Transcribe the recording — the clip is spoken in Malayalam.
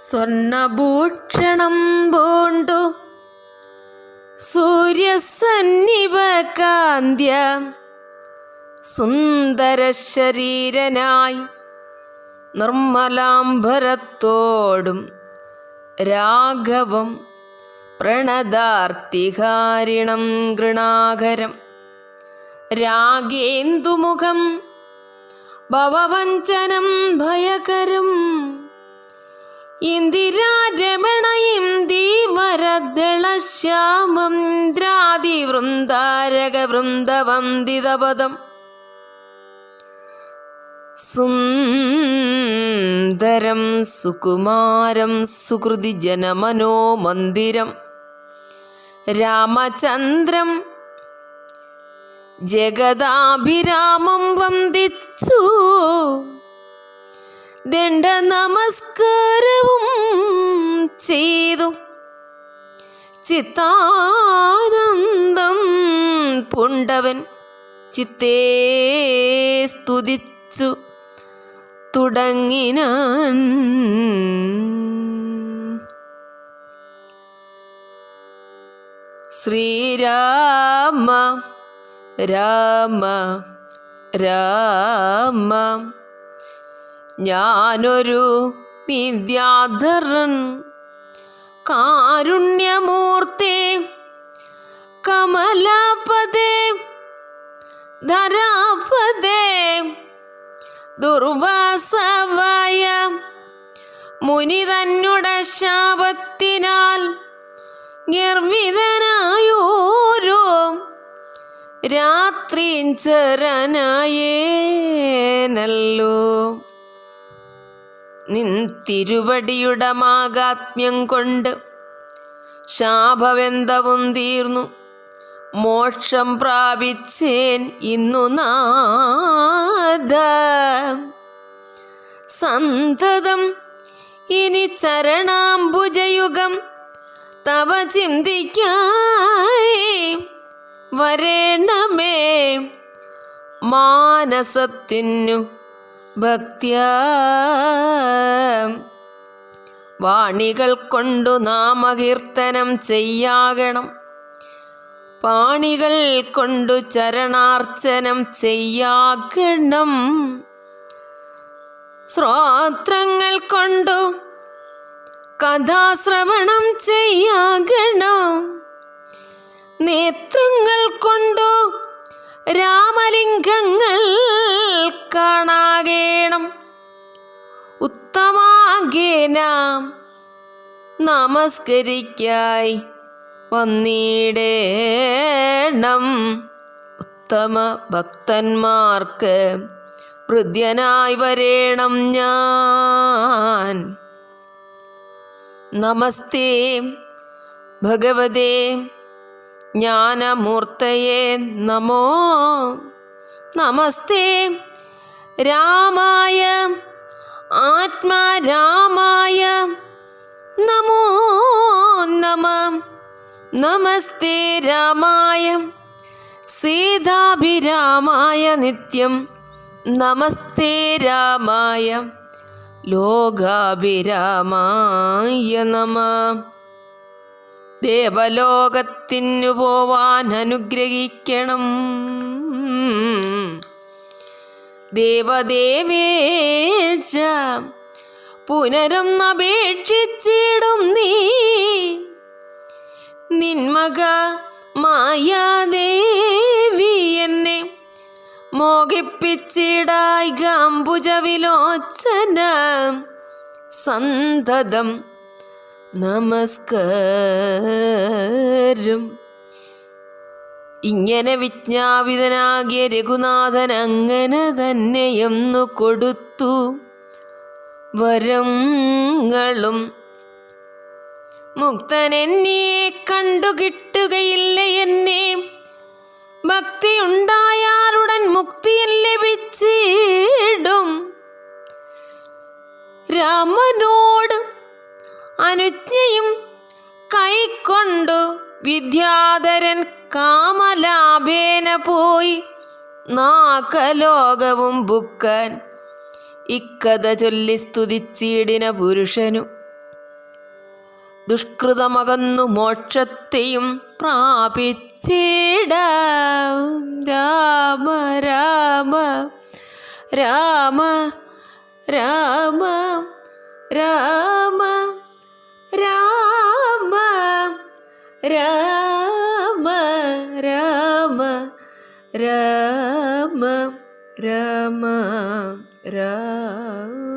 സ്വർണഭൂഷണം പൂണ്ടു. സൂര്യസന്നിപകാന്ത്യ സുന്ദര ശരീരനായി നിർമ്മലാംബരത്തോടും രാഘവം പ്രണതാർത്തിഹാരിണം ഗൃണാകരം. രാഗേന്ദുമുഖം ഭവവഞ്ചനം ഭയകരം. ഇന്ദിരാരമണയും ദീവരദളശ്യാമം ദ്രാതിവൃന്ദാരക വൃന്ദവന്ദിതപദം സുന്ദരം സുകുമാരം സുഹൃതി ജനമനോ മന്ദിരം രാമചന്ദ്രം ജഗദാഭിരാമം വന്ദിച്ചു. ദണ്ഡ നമസ്കാരവും ചെയ്തു. ചിത്താനന്ദം പുണ്ടവൻ ചിത്തേ സ്തുതിച്ചു. തുടങ്ങിനാൻ ശ്രീരാമ രാമ രാമ ഞാനൊരു വിദ്യാധരൻ. കാരുണ്യമൂർത്തി കമലാപദേ ധരാപദേ ദുർവാസവായ മുനി തന്നുടെ ശാപത്തിനാൽ ഗർവിതനായോരോ രാത്രിഞ്ചരനായേനല്ലോ നിൻ തിരുവടിയുടെ മാകാത്മ്യം കൊണ്ട് ശാപവെന്തവും തീർന്നു. മോക്ഷം പ്രാപിച്ചേൻ ഇന്നു നാദ സന്തതം ഇനി ചരണാംബുജയുഗം തവ ചിന്തിക്കായി വരേണമേ. മാനസത്തിനു ഭക്ത്യ വാണികൾ കൊണ്ടു നാമകീർത്തനം ചെയ്യാകണം. പാണികൾ കൊണ്ടു ചരണാർച്ചനം ചെയ്യാകണം. ശ്രോത്രങ്ങൾ കൊണ്ടു കഥാശ്രവണം ചെയ്യാകണം. നേത്രങ്ങൾ കൊണ്ടു രാമലിംഗങ്ങൾ കാണാകേണം ഉത്തമാകേനാം നമസ്കരിക്കായി വന്നിടേണം. ഉത്തമ ഭക്തന്മാർക്ക് ഹൃദ്യനായി വരേണം ഞാൻ. നമസ്തേ ഭഗവതേ ജ്ഞാനമൂർത്തയെ നമോ. നമസ്തേ രാമായ. ആത്മാരാമായ നമോ നമ. നമസ്തേ രാമായ. സീതാഭിരാമായ നിത്യം. നമസ്തേ രാമായ. ലോകാഭിരാമായ നമ. ദേവലോകത്തിനു പോവാൻ അനുഗ്രഹിക്കണം. ദേവദേവേശ പുനരൊന്നപേക്ഷിച്ചിടും നീ. നിന്മക മായാദേവി എന്നെ മോഹിപ്പിച്ചിടായി ഗാംബുജവിലോച്ചന സന്തതം നമസ്കാരം. ഇങ്ങനെ വിജ്ഞാപിതനാകിയ രഘുനാഥൻ അങ്ങനെ തന്നെയൊന്നു കൊടുത്തു. വരങ്ങളും മുക്തനെന്നെ കണ്ടു കിട്ടുകയില്ല എന്നെ. ഭക്തിയുണ്ടായാലുടൻ മുക്തിയിൽ ലഭിച്ചിടും. രാമനോട് അനുജ്ഞയും കൈക്കൊണ്ടു വിദ്യാധരൻ കാമലാഭേന പോയി. നാക്കലോകവും ബുക്കാൻ. ഇക്കഥ ചൊല്ലി സ്തുതിച്ചീടിന പുരുഷനു. ദുഷ്കൃതമകന്നു മോക്ഷത്തെയും പ്രാപിച്ചിട. രാമ രാമ രാമ രാമ രാമ രാമ. രാമ രാമ രാമ.